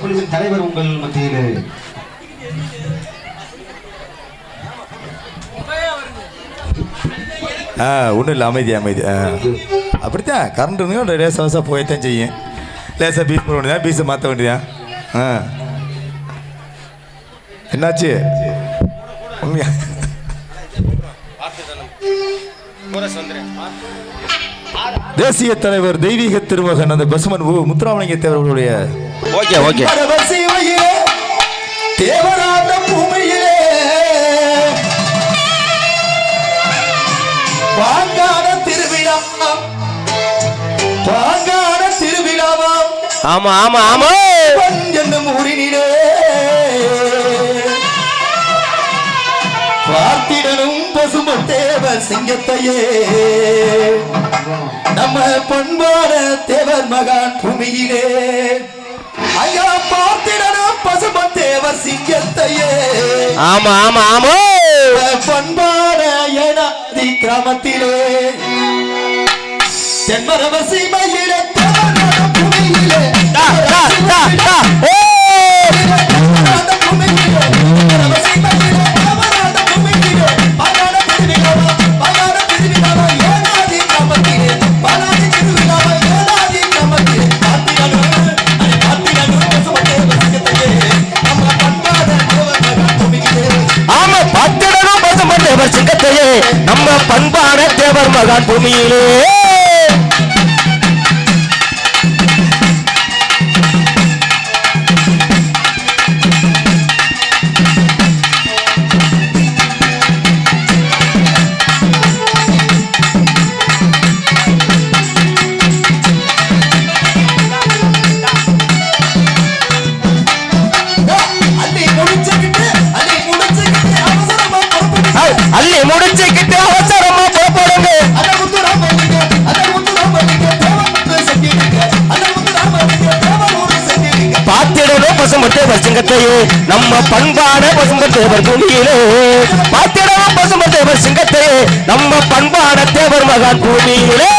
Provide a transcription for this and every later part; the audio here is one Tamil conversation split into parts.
குழுவின் தலைவர் உங்கள் மத்தியில். ஆ ஒன்றும் இல்லை அமைதி அமைதி. ஆ. அப்படித்தான் கரண்ட் இருந்தும் லேசாக லேசாக போயத்தான் செய்யும். லேசாக பீஸ் போட வேண்டியதான் பீஸை மாற்ற வேண்டியதான் ஆ. என்னாச்சு? உண்மையா? தேசிய தலைவர் தெய்வீக திருமகன் அந்த பசுமன் முத்துராமலிங்க தேவர்களுடைய ஓகே ஓகே. பரவசிமையிலே, தேவரான பூமியிலே. பாங்கான திருவிழா பாங்கான திருவிழாவாம். ஆமா ஆமா ஆமா. என்னும் ஊரினிலே. பார்த்திடனும் பசுமன் தேவ சிங்கத்தையே. நம்ம பண்பான தேவர் மகான் பூமியிலே. ஐயா பார்த்திடனும் பசுமன் தேவர் சிங்கத்தையே. ஆமா ஆமா ஆமா. பண்பான ஏனாதி கிராமத்திலே. தென்மரவ பூமியிலே. நம்ம பண்பாட பசுமன் பூமியிலே. பாத்திடனும் பசுமன் தேவர் சிங்கத்தையே. நம்ம பண்பாட தேவர் மகான் பூமியிலே.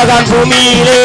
தேவர் மகான்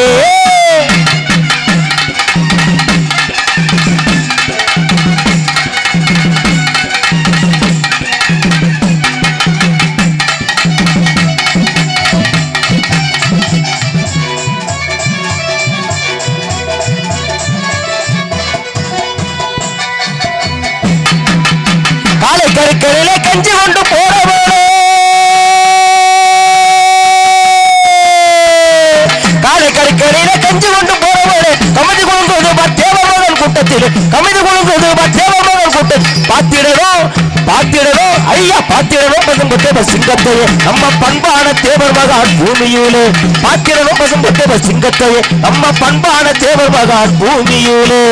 பாத்திடணும் பாத்திடணும் ஐயா பாத்திடணும் பசும்பு தேவர் சிங்கத்தையே நம்ம பண்பான தேவர் மகான் பூமியிலே பாத்திடணும் பசும்பு தேவர் சிங்கத்தையே நம்ம பண்பான தேவர் மகான் பூமியிலே.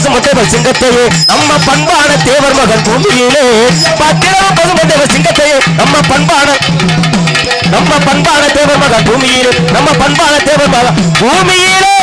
தேவர் சிங்கத்தையே நம்ம பண்பான தேவர் மகன் பூமியிலே. பார்த்திடவும் பசுமை தேவர் சிங்கத்தையே நம்ம பண்பான நம்ம பண்பான தேவர் மகன் பூமியிலே நம்ம பண்பான தேவர் மகன் பூமியிலே.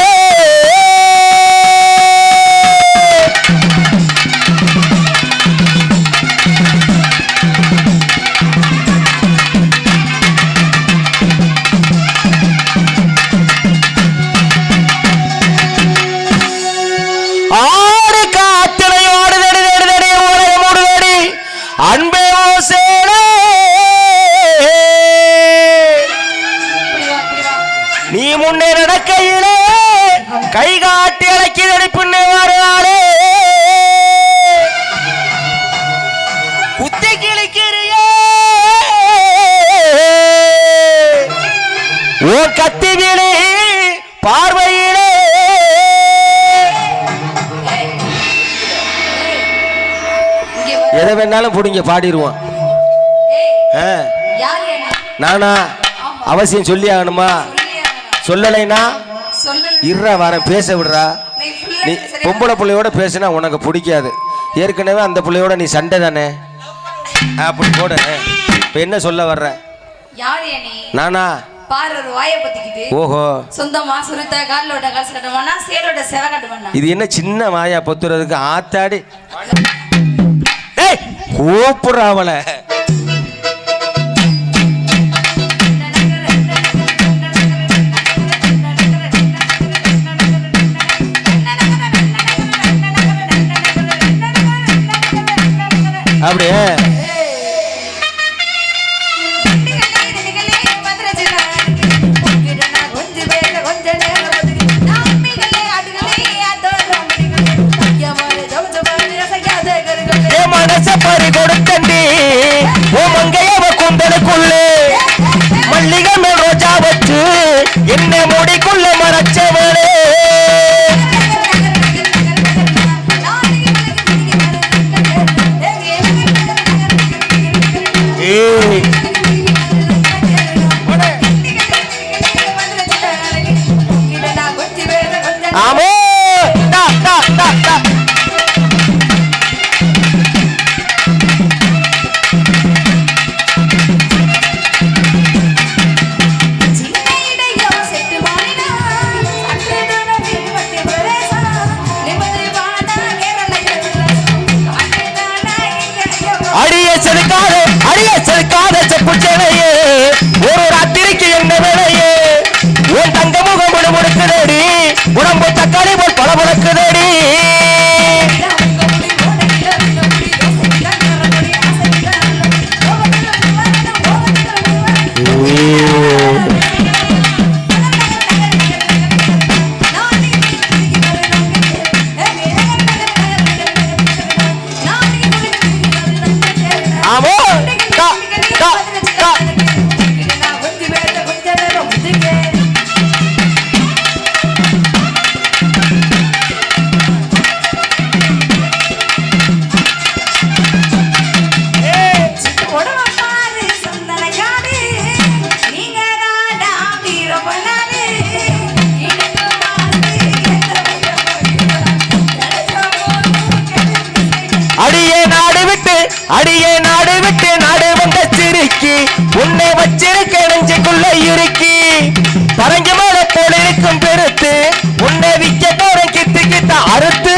ஓ கத்தி விழி பார்வையிலே. எதை வேணாலும் பிடிங்க பாடிடுவோம் நானா அவசியம் சொல்லி ஆகணுமா? சொல்லலைன்னா இருறா வரேன் பேச விடுறா. நீ பொம்பளை பிள்ளையோட பேசுனா உனக்கு பிடிக்காது. ஏற்கனவே அந்த பிள்ளையோட நீ சண்டை தானே? அப்படி போடு. இப்போ என்ன சொல்ல வர்ற? நானா பாரு ஒரு வாயை பத்திக்கிட்டு. ஓஹோ. சொந்தமா சுருத்த காலோட காசு கட்டுவானா சேரோட செவ கட்டுவானா இது என்ன சின்ன வாயா பொத்துறதுக்கு ஆத்தாடி? கூப்பிடுற அவளை. அப்படியே. வச்சிருக்க நெஞ்சுக்குள்ள இருக்கி பரங்கி மேல போல இருக்கும் பெருத்து உன்னை விக்க போற கித்து கிட்ட அறுத்து.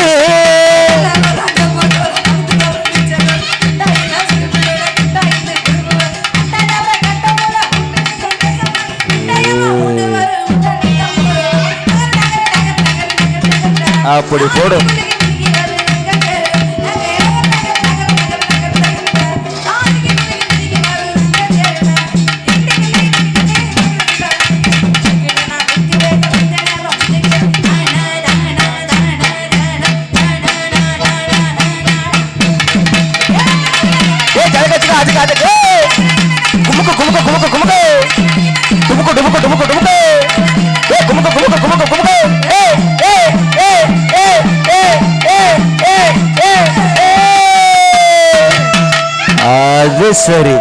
அப்படி போடும். குமுக்கு குமுக்கு. டுமுக்கு டுமுக்கு டுமுக்கு டுமுக்கு ஏ குமுக்கு குமுக்கு குமுக்கு குமுக்கு. ஏ ஏ ஏ ஏ ஏ ஏ ஏ ஏ ஏ அது சரி.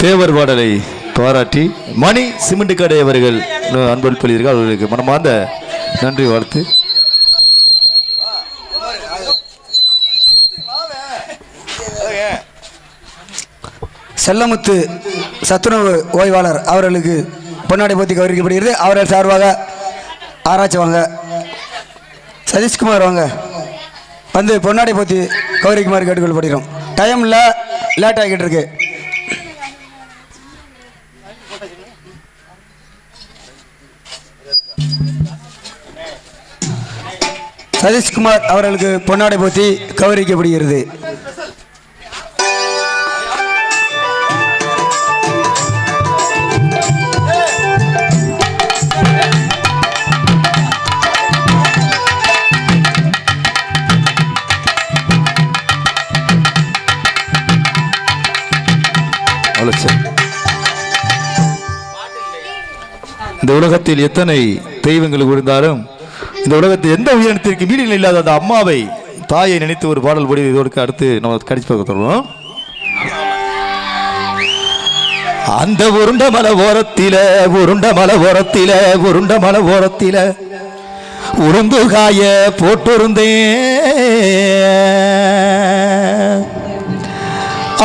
தேவர் பாடலை பாராட்டி மணி சிமெண்ட் கடை அவர்கள் அன்பளிப்பளிர்கள் அவர்களுக்கு மனமார்ந்த நன்றி வாழ்த்து. செல்லமுத்து சத்துணவு ஓய்வாளர் அவர்களுக்கு பொன்னாடை போத்தி கௌரவிக்கப்படுகிறது. அவர்கள் சார்பாக ஆராய்ச்சி வாங்க. சதீஷ்குமார் வாங்க. வந்து பொன்னாடை போத்தி கௌரிக்குமார் கேட்டுக்கொள்ளப்படுகிறோம். டைம் இல்லை லேட் ஆகிட்டு இருக்கு. சதீஷ்குமார் அவர்களுக்கு பொன்னாடை போத்தி கௌரவிக்கப்படுகிறது. இந்த உலகத்தில் எத்தனை தெய்வங்கள் இருந்தாலும் இந்த உலகத்தில் எந்த உயிரினத்திற்கு மீடியில் இல்லாத அந்த அம்மாவை தாயை நினைத்து ஒரு பாடல் போடி இதோடு அடுத்து நம்ம கடிச்சு பார்க்க தருவோம் அந்த உருண்ட மலை ஓரத்தில உருண்ட மலை ஓரத்தில உருண்ட மலை ஓரத்தில உருந்து காய போட்டிருந்தேன்.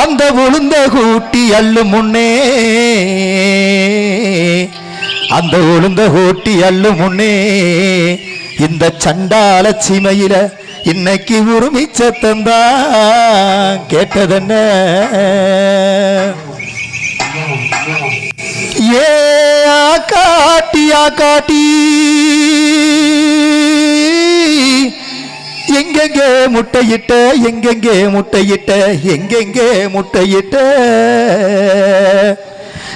அந்த உளுந்த கூட்டி அள்ளு முன்னே அந்த உளுந்த ஓட்டி அள்ளு முன்னே இந்த சண்டால சீமையில இன்னைக்கு உரிமை சத்தந்தான் கேட்டதென்ன? ஏ காட்டி காட்டி. எங்கெங்கே முட்டையிட்ட எங்கெங்கே முட்டையிட்ட எங்கெங்கே முட்டையிட்ட?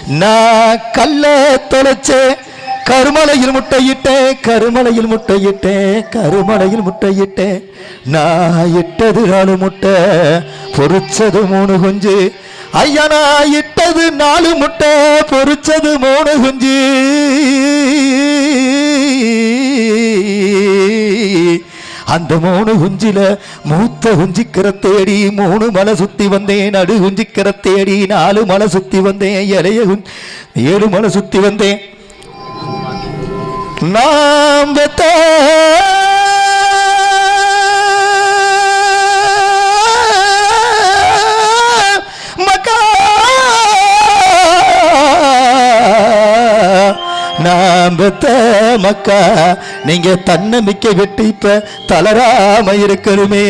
நான் கல்ல தொலைச்சேன் கருமலையில் முட்டையிட்டேன் கருமலையில் முட்டையிட்டேன் கருமலையில் முட்டையிட்டேன் நான் இட்டது நாலு முட்டை பொறிச்சது மூணு குஞ்சு. ஐயா நான் இட்டது நாலு முட்டை பொறிச்சது மூணு குஞ்சு. அந்த மூணு குஞ்சில மூத்த குஞ்சிக்கிற தேடி மூணு மலை சுத்தி வந்தேன் நடு குஞ்சிக்கிற தேடி நாலு மலை சுத்தி வந்தேன் இலைய ஏழு மலை சுத்தி வந்தேன். நாம் மக்கா நீங்க தன்னம்பிக்கை விட்டு இப்ப தளராம இருக்கணுமே.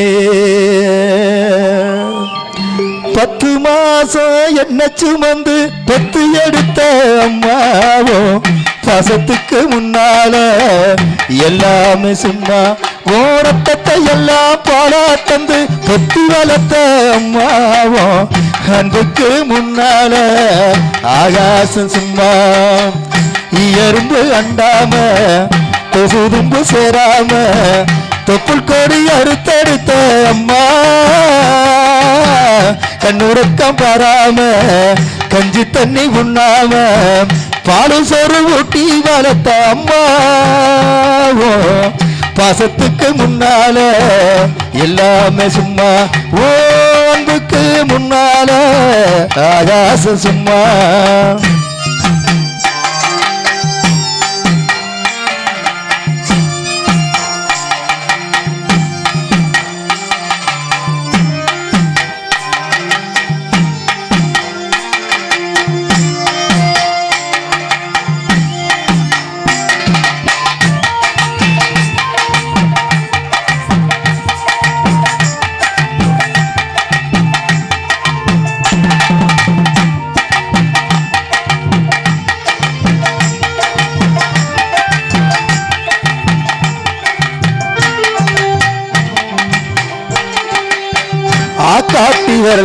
பத்து மாசம் என்ன சுமந்து பத்து எடுத்த அம்மாவோ பாசத்துக்கு முன்னால எல்லாமே சும்மா ஓரத்தத்தை எல்லாம் பாலா தந்து பெத்து வளர்த்த அம்மாவும் அன்புக்கு முன்னால ஆகாசம் சும்மா எறும்பு அண்டாம தொகுதும்பு சேராம தொப்புள் கொடி அறுத்தடுத்த அம்மா. கண்ணுறக்கம் பாராம கஞ்சி தண்ணி உண்ணாம பாலும் சொரு ஊட்டி வளர்த்த அம்மாவோ பாசத்துக்கு முன்னால எல்லாமே சும்மா ஓ அன்புக்கு முன்னால ஆகாசம் சும்மா.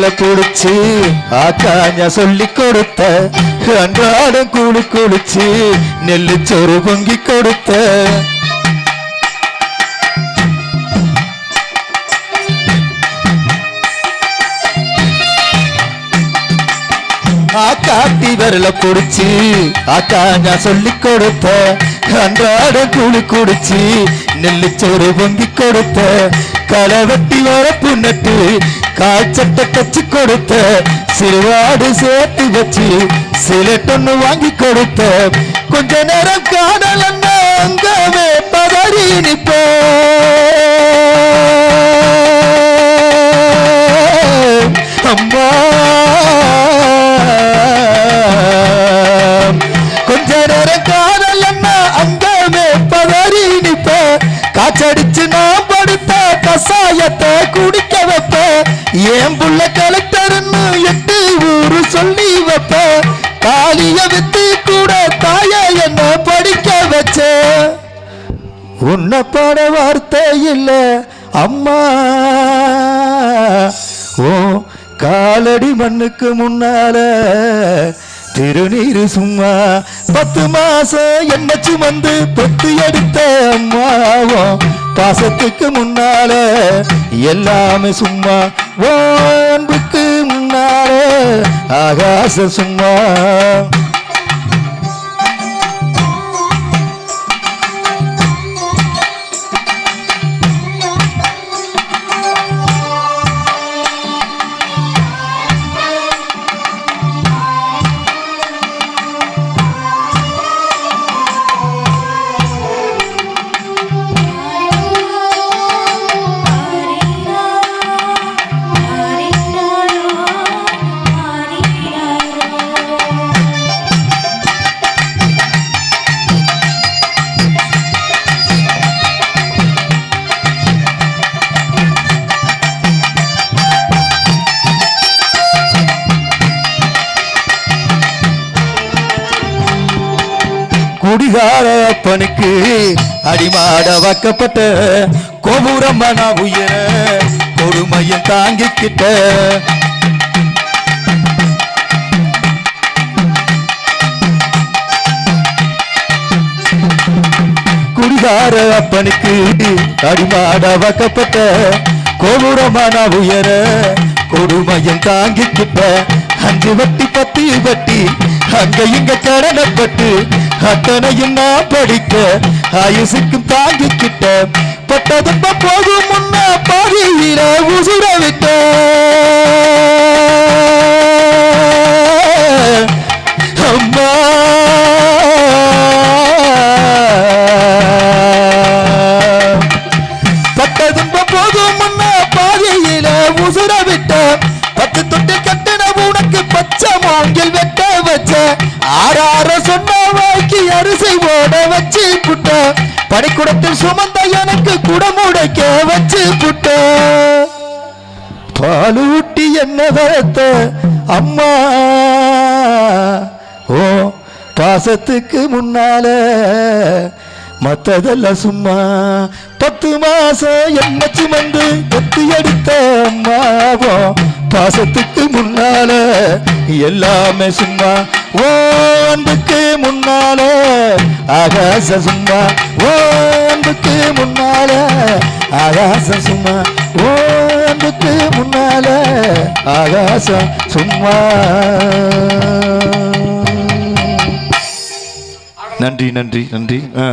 ஆக்காட்டி குடிச்சு ஆக்காஞ்ச சொல்லி கொடுத்த அன்றாடம் கூழு குடிச்சு நெல்லு சோறு பொங்கி கொடுத்த. ஆக்காட்டி விரல குடிச்சு ஆக்காஞ்ச சொல்லி கொடுத்த அன்றாட கூலி குடிச்சு நெல்லு சோறு பொங்கி கொடுத்த. களை வெட்டி வர புண்ணட்டு காய்ச்சட்ட கச்சி கொடுத்த சிறுவாடு சேர்த்து வச்சு சில டொன்னு வாங்கி கொடுத்த. கொஞ்ச நேரம் காணல் அங்கவே பதறி நிற்போ அம்மா. கொஞ்ச நேரம் காணல் அங்கவே பதறி நிற்ப காச்சடிச்சு நான் படுத்த கசாயத்தை குடிக்க என் புள்ள கலெக்டர்னு எட்டு ஊரு சொல்லி வைப்ப. காலிய வித்து கூட தாய என்ன படிக்க வச்ச. உன்னை பாட வார்த்தை இல்ல அம்மா. ஓ காலடி மண்ணுக்கு முன்னால திருநீரு சும்மா. பத்து மாசம் என்ன சுமந்து பொத்து எடுத்த அம்மாவோ பாசத்துக்கு முன்னால எல்லாமே சும்மா அன்புக்கு முன்னால ஆகாச சும்மா அப்பனுக்கு அடிமாட வைக்கப்பட்ட நான் உயர கொடுமையும் தாங்கிக்கிட்ட. குடிகார அப்பனுக்கு அடிமாட வைக்கப்பட்ட நான் உயர கொடுமையும் தாங்கிக்கிட்ட. அஞ்சு வட்டி பத்து வட்டி அங்க இங்க கடனப்பட்டு அத்தனையும் நான் படிக்க ஆயுசுக்கும் தாங்கிக்கிட்ட. பட்டதும்ப போகும் முன்ன பாதியில உசுர விட்ட. அம்மா. வரிசை ஓட வச்சு புட்ட. பனிக்குடத்தில் சுமந்த எனக்கு குடமுடைக்க வச்சு புட்ட. பாலூட்டி என்ன வளர்த்த அம்மா? ஓ பாசத்துக்கு முன்னால மத்ததெல்லாம் சும்மா. பத்து மாசம் என்ன சுமந்து கொத்தி எடுத்த அம்மாவோ பாசத்துக்கு முன்னால எல்லாமே சும்மா ஓ அன்புக்கு முன்னால ஆகாச சும்மா ஓ அன்புக்கு முன்னால ஆகாச சும்மா ஓ அன்புக்கு முன்னால ஆகாசம் சும்மா. நன்றி நன்றி நன்றி. ஆ.